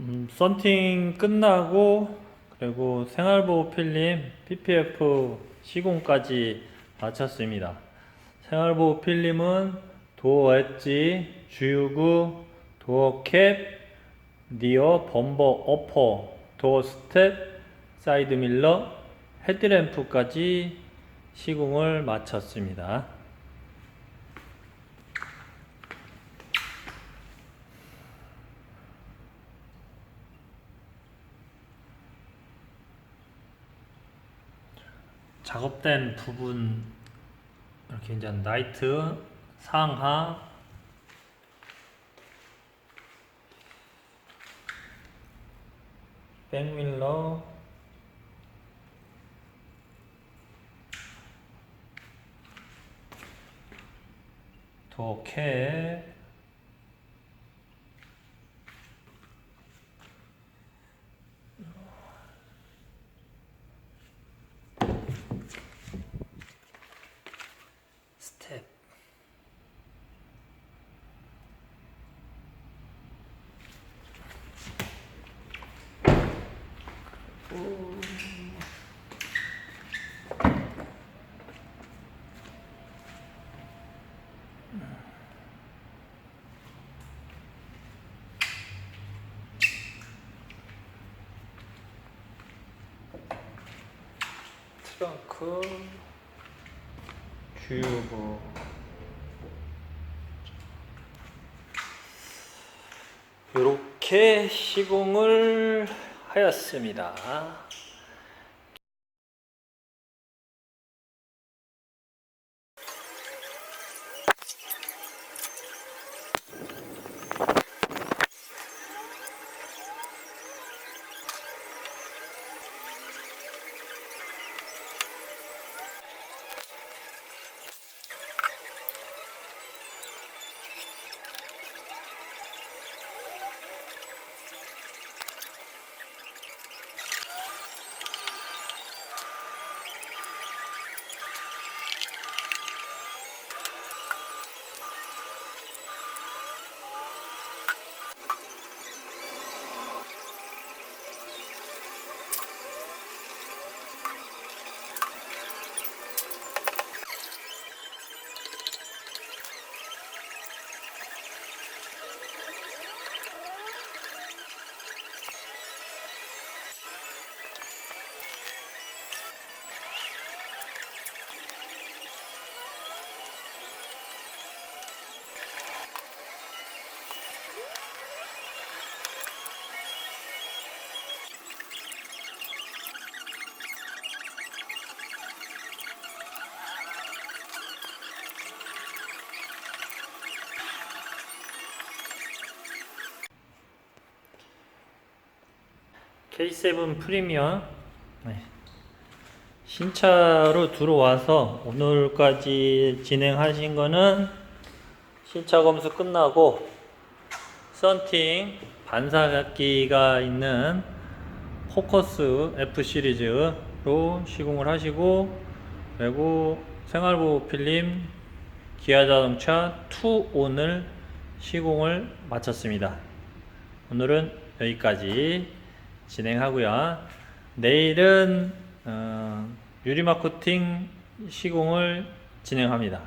음, 썬팅 끝나고 그리고 생활보호 필름 PPF 시공까지 마쳤습니다. 생활보호 필름은 도어 엣지, 주유구, 도어 캡, 니어, 범버, 어퍼, 도어 스텝, 사이드 밀러, 헤드램프까지 시공을 마쳤습니다. 작업된 부분 이렇게 이제 나이트 상하 백밀러 도캐 트렁크 주유구 이렇게 시공을 하였습니다. K7 프리미엄 네. 신차로 들어와서 오늘까지 진행하신 거는 신차 검수 끝나고 썬팅 반사각기가 있는 포커스 F 시리즈로 시공을 하시고 그리고 생활보호 필름 기아 자동차 2온을 시공을 마쳤습니다. 오늘은 여기까지 진행하고요. 내일은 어, 유리막 코팅 시공을 진행합니다.